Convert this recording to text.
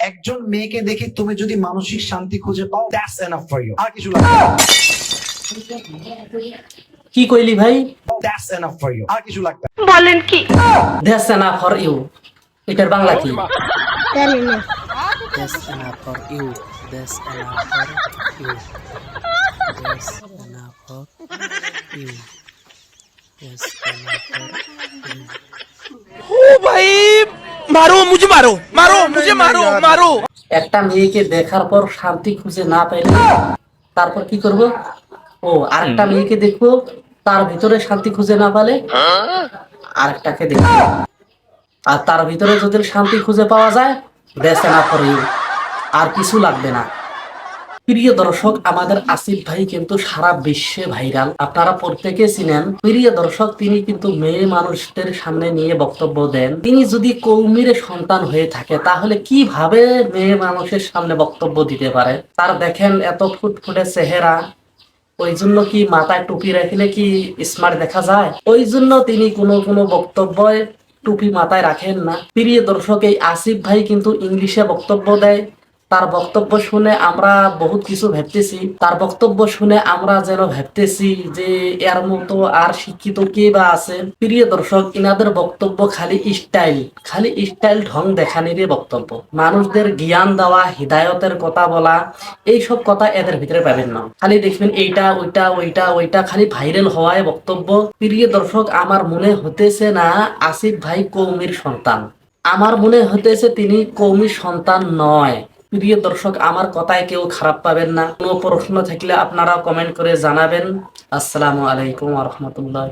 একজন মেয়েকে দেখে তুমি যদি মানসিক শান্তি খুঁজে পাও দ্যাটস এনাফ ফর ইউ আর কিছু লাগবে কি কইলি ভাই? দ্যাটস এনাফ ফর ইউ আর কিছু লাগবে বলেন কি? দ্যাটস এনাফ ফর ইউ এটার বাংলা কি? That's enough for you that's enough for you that's enough for you that's enough for you ও ভাই! মারো মুঝে মারো মারো মুঝে মারো মারো। একটা মেয়েকে দেখার পর শান্তি খুঁজে না পাইলে তারপর কি করব? ও আরেকটা মেয়েকে দেখব তার ভিতরে শান্তি খুঁজে না পালে আরেকটাকে দেখব। আর তার ভিতরে যদি শান্তি খুঁজে পাওয়া যায় বেসে না করি আর কিছু লাগবে না। প্রিয় দর্শক, আমাদের আসিফ ভাই কিন্তু সারা বিশ্বে ভাইরাল। আপনারা প্রত্যেকে চিনেন। প্রিয় দর্শক, তিনি কিন্তু মেয়ে মানুষদের সামনে নিয়ে বক্তব্য দেন। তিনি যদি কৌমির সন্তান হয়ে থাকে, তাহলে কীভাবে মেয়ে মানুষের সামনে বক্তব্য দিতে পারে? তার দেখেন, এত ফুটফুটে চেহারা। ওই জন্য কি মাথায় টুপি রাখলে কি স্মার্ট দেখা যায়? ওই জন্য তিনি কোনো কোনো বক্তব্য টুপি মাথায় রাখেন না। প্রিয় দর্শক, এই আসিফ ভাই কিন্তু ইংলিশে বক্তব্য দেয়। তার বক্তব্য শুনে আমরা বহুত কিছু ভাবতেছি। তার বক্তব্য শুনে আমরা যেন ভাবতেছি যে এর মতো আর শিক্ষিত কে বা আছে? প্রিয় দর্শক, ইনাদের বক্তব্য খালি স্টাইল। খালি স্টাইল ঢং দেখানিরই বক্তব্য। মানুষদের জ্ঞান দেওয়া, হৃদায়তের কথা বলা, এইসব কথা এদের ভিতরে পাবেন না। খালি দেখবেন এইটা, ওইটা ওইটা ওইটা খালি ভাইরাল হওয়ায় বক্তব্য। প্রিয় দর্শক, আমার মনে হতেছে না আসিফ ভাই কৌমির সন্তান। আমার মনে হতেছে তিনি কৌমির সন্তান নয়। প্রিয় দর্শক, আমার কথায় কেউ খারাপ পাবেন না। কোনো প্রশ্ন থাকলে আপনারা কমেন্ট করে জানাবেন। আসসালামু আলাইকুম রহমতুল্লাহ